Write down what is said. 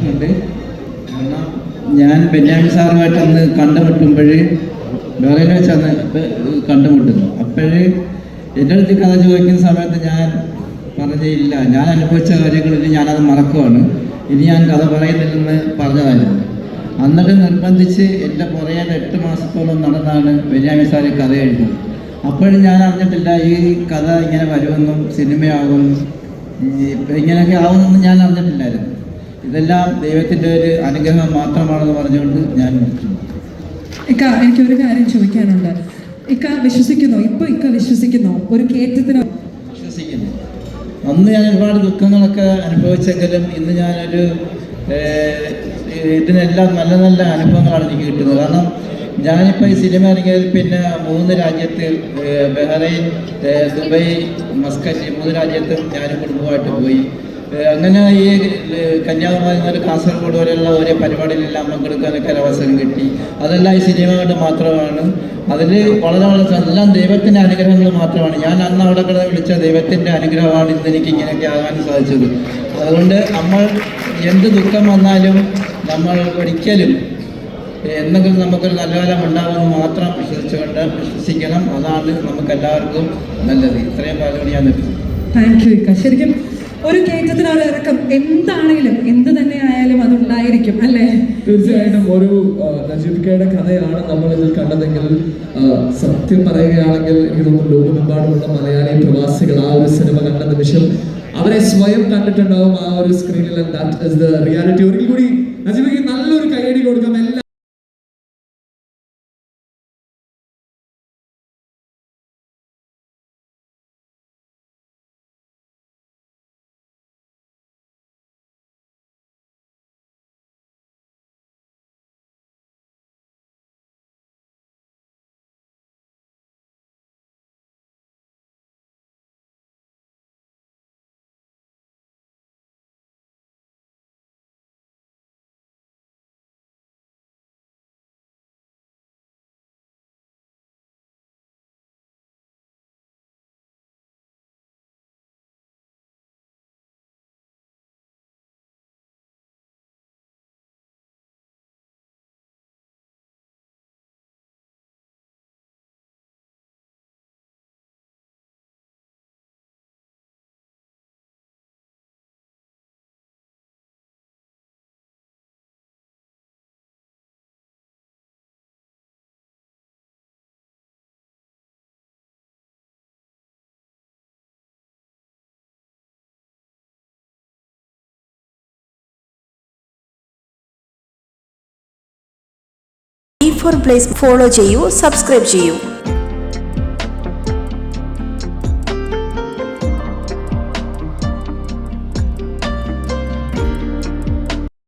പ്രശ്നമുണ്ട് ഞാൻ ബെന്യാമിൻ സാറുമായിട്ട് അന്ന് കണ്ടുമുട്ടുമ്പോൾ വേറെ വെച്ച് അന്ന് കണ്ടുമുട്ടുന്നു. അപ്പോഴ് എന്റെ അടുത്ത് കഥ ചോദിക്കുന്ന സമയത്ത് ഞാൻ പറഞ്ഞില്ല ഞാൻ അനുഭവിച്ച കാര്യങ്ങളിൽ ഞാനത് മറക്കുവാണ്. ഇനി ഞാൻ കഥ പറയുന്നില്ലെന്ന് പറഞ്ഞതായിരുന്നു. എന്നിട്ട് നിർബന്ധിച്ച് എന്റെ പുറകെ എട്ട് മാസത്തോളം നടന്നാണ് ബെന്യാമിൻ സാറ് കഥ എഴുതുന്നത്. അപ്പോഴും ഞാൻ അറിഞ്ഞിട്ടില്ല ഈ കഥ ഇങ്ങനെ വരുമെന്നും സിനിമയാകും ഇങ്ങനെയൊക്കെ ആവുമെന്നും ഞാൻ അറിഞ്ഞിട്ടില്ലായിരുന്നു. ഇതെല്ലാം ദൈവത്തിന്റെ ഒരു അനുഗ്രഹം മാത്രമാണെന്ന് പറഞ്ഞുകൊണ്ട് ഞാൻ ഇക്ക എനിക്കൊരു കാര്യം ചോദിക്കാനുണ്ട്. ഇക്ക വിശ്വസിക്കുന്നു ഇപ്പൊ ഇക്ക വിശ്വസിക്കുന്നു ഒരു കയറ്റത്തിന് വിശ്വസിക്കുന്നു. അന്ന് ഞാൻ ഒരുപാട് ദുഃഖങ്ങളൊക്കെ അനുഭവിച്ചെങ്കിലും ഇന്ന് ഞാനൊരു ഇതിനെല്ലാം നല്ല നല്ല അനുഭവങ്ങളാണ് എനിക്ക് കിട്ടുന്നത്. കാരണം ഞാനിപ്പോൾ ഈ സിനിമ ഇറങ്ങിയതിൽ പിന്നെ മൂന്ന് രാജ്യത്ത് ബഹ്റൈൻ ദുബൈ മസ്കറ്റ് മൂന്ന് രാജ്യത്തും ഞാൻ കുടുംബമായിട്ട് പോയി. അങ്ങനെ ഈ കന്യാകുമാരി മുതൽ കാസർഗോഡ് വരെയുള്ള ഓരോ പരിപാടിയിലെല്ലാം പങ്കെടുക്കാനൊക്കെ അവസരം കിട്ടി. അതെല്ലാം ഈ സിനിമ കൊണ്ട് മാത്രമാണ്. അതിൽ വളരെ വളരെ എല്ലാം ദൈവത്തിന്റെ അനുഗ്രഹങ്ങൾ മാത്രമാണ്. ഞാൻ അന്ന് അവിടെ കിടന്ന് വിളിച്ച ദൈവത്തിന്റെ അനുഗ്രഹമാണ് ഇന്ന് എനിക്ക് ഇങ്ങനെയൊക്കെ ആകാൻ സാധിച്ചത്. അതുകൊണ്ട് നമ്മൾ എന്ത് ദുഃഖം വന്നാലും നമ്മൾ ഒരിക്കലും എന്തെങ്കിലും നമുക്കൊരു നല്ല കാലം ഉണ്ടാകുമെന്ന് മാത്രം വിശ്വസിച്ചുകൊണ്ട് വിശ്വസിക്കണം. അതാണ് നമുക്ക് എല്ലാവർക്കും നല്ലത്. ഇത്രയും പറഞ്ഞുകൊണ്ട് ഞാൻ നിർത്തുന്നു. താങ്ക് യു ശരിക്കും ഒരു കയറ്റത്തിന് ഒരു ഇറക്കം. എന്താണെങ്കിലും എന്ത് തന്നെ ആയാലും അത് ഉണ്ടായിരിക്കും അല്ലേ? തീർച്ചയായിട്ടും ഒരു നജീബിക്കയുടെ കഥയാണ് നമ്മൾ ഇതിൽ കണ്ടതെങ്കിൽ സത്യം പറയുകയാണെങ്കിൽ എനിക്ക് ലോകമെമ്പാടുമുള്ള മലയാളി പ്രവാസികൾ ആ ഒരു സിനിമ കണ്ട നിമിഷം അവരെ സ്വയം കണ്ടിട്ടുണ്ടാവും ആ ഒരു സ്ക്രീനിൽ ദാറ്റ് ഇസ് ദ റിയാലിറ്റി ഒരിക്കൽ കൂടി നജീബിക്ക് നല്ലൊരു കൈയടി കൊടുക്കാം ഫോർ പ്ലേസ് ഫോളോ ചെയ്യൂ സബ്സ്ക്രൈബ് ചെയ്യൂ.